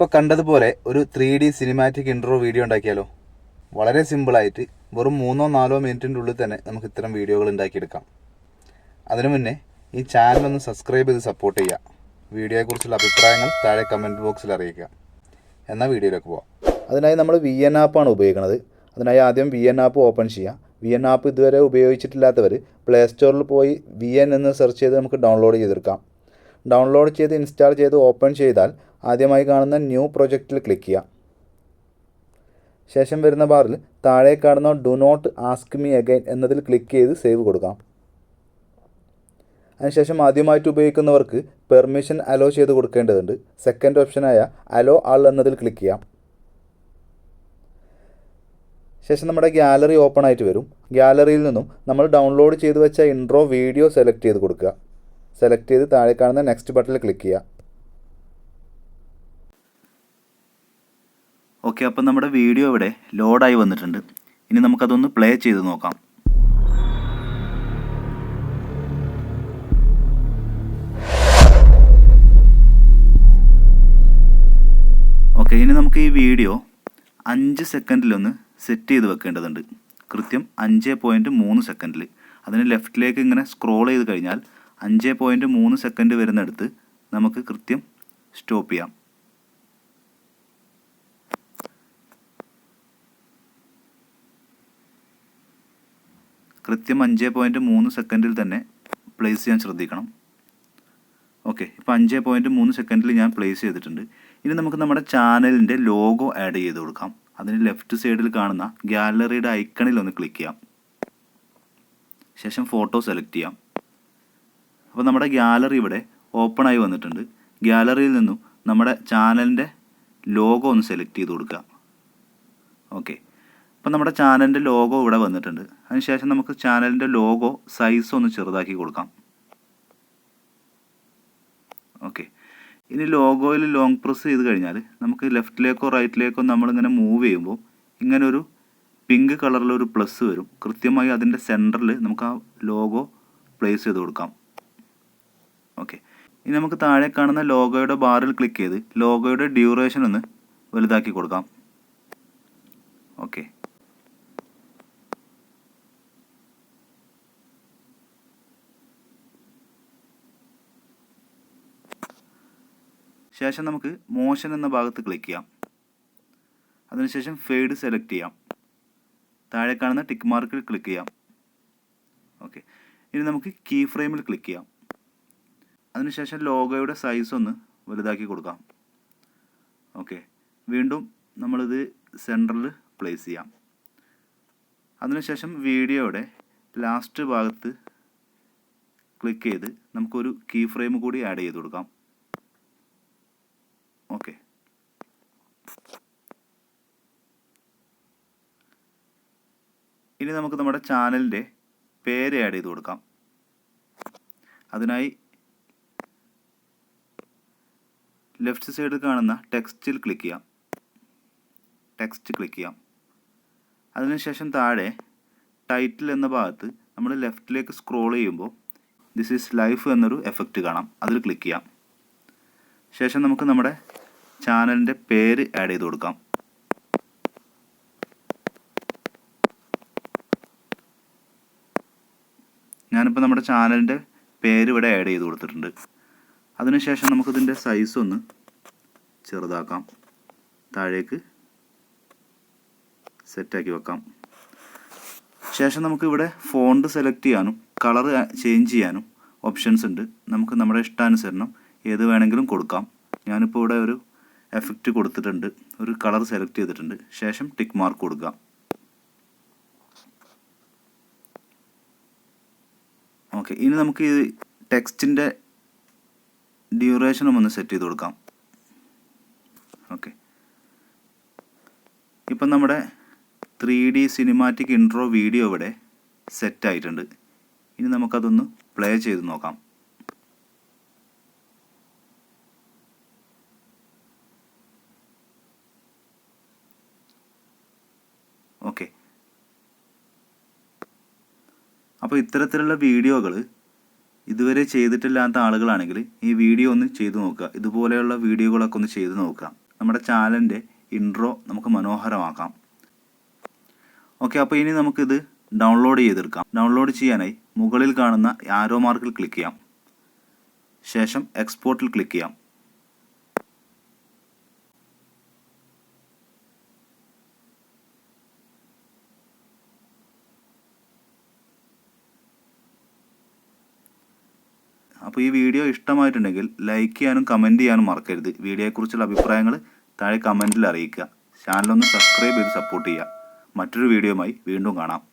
ഇപ്പോൾ കണ്ടതുപോലെ ഒരു three D cinematic intro video ഉണ്ടാക്കിയാലോ? വളരെ സിമ്പിളായിട്ട് വെറും മൂന്നോ നാലോ മിനിറ്റിന്റെ ഉള്ളിൽ തന്നെ നമുക്ക് ഇത്തരം വീഡിയോകൾ ഉണ്ടാക്കിയെടുക്കാം. അതിനു മുന്നേ ഈ ചാനൽ ഒന്ന് സബ്സ്ക്രൈബ് ചെയ്ത് സപ്പോർട്ട് ചെയ്യുക. വീഡിയോയെക്കുറിച്ചുള്ള അഭിപ്രായങ്ങൾ താഴെ കമന്റ് ബോക്സിൽ അറിയിക്കുക. എന്നാൽ വീഡിയോയിലേക്ക് പോവാം. അതിനായി നമ്മൾ വി എൻ ആപ്പാണ് ഉപയോഗിക്കുന്നത്. അതിനായി ആദ്യം വി എൻ ആപ്പ് ഓപ്പൺ ചെയ്യുക വി എൻ ആപ്പ് ഇതുവരെ ഉപയോഗിച്ചിട്ടില്ലാത്തവർ പ്ലേ സ്റ്റോറിൽ പോയി വി എൻ എന്ന് സെർച്ച് ചെയ്ത് നമുക്ക് ഡൗൺലോഡ് ചെയ്തെടുക്കാം. ഡൗൺലോഡ് ചെയ്ത് ഇൻസ്റ്റാൾ ചെയ്ത് ഓപ്പൺ ചെയ്താൽ ആദ്യമായി കാണുന്ന ന്യൂ പ്രൊജക്റ്റിൽ ക്ലിക്ക് ചെയ്യാം. ശേഷം വരുന്ന ബാറിൽ താഴെ കാണുന്ന do not ask me again എന്നതിൽ ക്ലിക്ക് ചെയ്ത് സേവ് കൊടുക്കാം. അതിനുശേഷം ആദ്യമായിട്ട് ഉപയോഗിക്കുന്നവർക്ക് പെർമിഷൻ അലോ ചെയ്ത് കൊടുക്കേണ്ടതുണ്ട്. സെക്കൻഡ് ഓപ്ഷനായ അലോ ആൾ എന്നതിൽ ക്ലിക്ക് ചെയ്യാം. ശേഷം നമ്മുടെ ഗ്യാലറി ഓപ്പൺ ആയിട്ട് വരും. ഗ്യാലറിയിൽ നിന്നും നമ്മൾ ഡൗൺലോഡ് ചെയ്ത് വെച്ച ഇൻട്രോ വീഡിയോ സെലക്ട് ചെയ്ത് കൊടുക്കുക. സെലക്ട് ചെയ്ത് താഴെ കാണുന്ന നെക്സ്റ്റ് ബട്ടണിൽ ക്ലിക്ക് ചെയ്യുക. ഓക്കെ അപ്പം നമ്മുടെ വീഡിയോ ഇവിടെ ലോഡായി വന്നിട്ടുണ്ട്. ഇനി നമുക്കതൊന്ന് പ്ലേ ചെയ്ത് നോക്കാം. ഓക്കെ ഇനി നമുക്ക് ഈ വീഡിയോ അഞ്ച് സെക്കൻഡിലൊന്ന് സെറ്റ് ചെയ്ത് വെക്കേണ്ടതുണ്ട്. കൃത്യം അഞ്ച് പോയിന്റ് മൂന്ന് സെക്കൻഡിൽ അതിന് ലെഫ്റ്റിലേക്ക് ഇങ്ങനെ സ്ക്രോൾ ചെയ്ത് കഴിഞ്ഞാൽ അഞ്ച് പോയിന്റ് മൂന്ന് സെക്കൻഡ് വരുന്നിടത്ത് നമുക്ക് കൃത്യം സ്റ്റോപ്പ് ചെയ്യാം. കൃത്യം അഞ്ച് പോയിന്റ് മൂന്ന് സെക്കൻഡിൽ തന്നെ പ്ലേസ് ചെയ്യാൻ ശ്രദ്ധിക്കണം. ഓക്കെ ഇപ്പോൾ അഞ്ച് പോയിന്റ് മൂന്ന് സെക്കൻഡിൽ ഞാൻ പ്ലേസ് ചെയ്തിട്ടുണ്ട്. ഇനി നമുക്ക് നമ്മുടെ ചാനലിന്റെ ലോഗോ ആഡ് ചെയ്ത് കൊടുക്കാം. അതിന് ലെഫ്റ്റ് സൈഡിൽ കാണുന്ന ഗാലറിയുടെ ഐക്കണിൽ ഒന്ന് ക്ലിക്ക് ചെയ്യാം. ശേഷം ഫോട്ടോ സെലക്ട് ചെയ്യാം. അപ്പോൾ നമ്മുടെ ഗ്യാലറി ഇവിടെ ഓപ്പൺ ആയി വന്നിട്ടുണ്ട്. ഗ്യാലറിയിൽ നിന്നും നമ്മുടെ ചാനലിന്റെ ലോഗോ ഒന്ന് സെലക്ട് ചെയ്ത് കൊടുക്കുക ഓക്കെ അപ്പോൾ നമ്മുടെ ചാനലിന്റെ ലോഗോ ഇവിടെ വന്നിട്ടുണ്ട്. അതിനുശേഷം നമുക്ക് ചാനലിന്റെ ലോഗോ സൈസ് ഒന്ന് ചെറുതാക്കി കൊടുക്കാം. ഓക്കെ ഇനി ലോഗോയിൽ ലോങ് പ്രസ് ചെയ്ത് കഴിഞ്ഞാൽ നമുക്ക് ലെഫ്റ്റിലേക്കോ റൈറ്റിലേക്കോ നമ്മളിങ്ങനെ മൂവ് ചെയ്യുമ്പോൾ ഇങ്ങനെ ഒരു പിങ്ക് കളറിലൊരു പ്ലസ് വരും. കൃത്യമായി അതിന്റെ സെന്ററിൽ നമുക്ക് ആ ലോഗോ പ്ലേസ് ചെയ്ത് കൊടുക്കാം. ഓക്കെ. ഇനി നമുക്ക് താഴെ കാണുന്ന ലോഗോയുടെ ബാറിൽ ക്ലിക്ക് ചെയ്ത് ലോഗോയുടെ ഡ്യൂറേഷൻ ഒന്ന് വലുതാക്കി കൊടുക്കാം. ഓക്കെ. ശേഷം നമുക്ക് മോഷൻ എന്ന ഭാഗത്ത് ക്ലിക്ക് ചെയ്യാം. അതിനുശേഷം ഫെയ്ഡ് സെലക്ട് ചെയ്യാം. താഴെ കാണുന്ന ടിക്ക് മാർക്കിൽ ക്ലിക്ക് ചെയ്യാം. ഓക്കെ. ഇനി നമുക്ക് കീ ഫ്രെയിമിൽ ക്ലിക്ക് ചെയ്യാം. അതിനുശേഷം ലോഗോയുടെ സൈസ് ഒന്ന് വലുതാക്കി കൊടുക്കാം. ഓക്കെ വീണ്ടും നമ്മളിത് സെന്ററിൽ പ്ലേസ് ചെയ്യാം. അതിനുശേഷം വീഡിയോയുടെ ലാസ്റ്റ് ഭാഗത്ത് ക്ലിക്ക് ചെയ്ത് നമുക്കൊരു കീ ഫ്രെയിം കൂടി ആഡ് ചെയ്ത് കൊടുക്കാം. ഓക്കെ ഇനി നമുക്ക് നമ്മുടെ ചാനലിന്റെ പേര് ആഡ് ചെയ്ത് കൊടുക്കാം. അതിനായി ലെഫ്റ്റ് സൈഡിൽ കാണുന്ന ടെക്സ്റ്റിൽ ക്ലിക്ക് ചെയ്യാം. ടെക്സ്റ്റ് ക്ലിക്ക് ചെയ്യാം. അതിനുശേഷം താഴെ ടൈറ്റിൽ എന്ന ഭാഗത്ത് നമ്മൾ ലെഫ്റ്റിലേക്ക് സ്ക്രോൾ ചെയ്യുമ്പോൾ ദിസ് ഈസ് ലൈഫ് എന്നൊരു എഫക്റ്റ് കാണാം. അതിൽ ക്ലിക്ക് ചെയ്യാം. ശേഷം നമുക്ക് നമ്മുടെ ചാനലിന്റെ പേര് ആഡ് ചെയ്ത് കൊടുക്കാം. ഞാനിപ്പോൾ നമ്മുടെ ചാനലിന്റെ പേര് ഇവിടെ ആഡ് ചെയ്ത് കൊടുത്തിട്ടുണ്ട്. അതിനുശേഷം നമുക്കിതിന്റെ സൈസ് ഒന്ന് ചെറുതാക്കാം. താഴേക്ക് സെറ്റാക്കി വെക്കാം. ശേഷം നമുക്ക് ഇവിടെ ഫോണ്ട് സെലക്ട് ചെയ്യാനും കളർ ചേഞ്ച് ചെയ്യാനും ഓപ്ഷൻസ് ഉണ്ട്. നമുക്ക് നമ്മുടെ ഇഷ്ടാനുസരണം ഏത് വേണമെങ്കിലും കൊടുക്കാം. ഞാനിപ്പോൾ ഇവിടെ ഒരു എഫക്റ്റ് കൊടുത്തിട്ടുണ്ട്. ഒരു കളർ സെലക്ട് ചെയ്തിട്ടുണ്ട്. ശേഷം ടിക്ക് മാർക്ക് കൊടുക്കാം. ഓക്കെ ഇനി നമുക്ക് ഈ ടെക്സ്റ്റിന്റെ ഡ്യൂറേഷനും ഒന്ന് സെറ്റ് ചെയ്ത് കൊടുക്കാം. ഓക്കെ. ഇപ്പം നമ്മുടെ three D cinematic intro video ഇവിടെ സെറ്റ് ആയിട്ടുണ്ട് ഇനി നമുക്കതൊന്ന് പ്ലേ ചെയ്ത് നോക്കാം. ഓക്കെ. അപ്പോൾ ഇത്തരത്തിലുള്ള വീഡിയോകൾ ഇതുവരെ ചെയ്തിട്ടില്ലാത്ത ആളുകളാണെങ്കിൽ ഈ വീഡിയോ ഒന്ന് ചെയ്തു നോക്കുക. ഇതുപോലെയുള്ള വീഡിയോകളൊക്കെ ഒന്ന് ചെയ്തു നോക്കുക. നമ്മുടെ ചാനലിന്റെ ഇൻട്രോ നമുക്ക് മനോഹരമാക്കാം. ഓക്കെ അപ്പോൾ ഇനി നമുക്കിത് ഡൗൺലോഡ് ചെയ്തെടുക്കാം. ഡൗൺലോഡ് ചെയ്യാനായി മുകളിൽ കാണുന്ന ആരോ മാർക്കിൽ ക്ലിക്ക് ചെയ്യാം. ശേഷം എക്സ്പോർട്ടിൽ ക്ലിക്ക് ചെയ്യാം. അപ്പോൾ ഈ വീഡിയോ ഇഷ്ടമായിട്ടുണ്ടെങ്കിൽ ലൈക്ക് ചെയ്യാനും കമന്റ് ചെയ്യാനും മറക്കരുത്. വീഡിയോയെക്കുറിച്ചുള്ള അഭിപ്രായങ്ങൾ താഴെ കമന്റിൽ അറിയിക്കുക. ചാനലൊന്ന് സബ്സ്ക്രൈബ് ചെയ്ത് സപ്പോർട്ട് ചെയ്യുക. മറ്റൊരു വീഡിയോയുമായി വീണ്ടും കാണാം.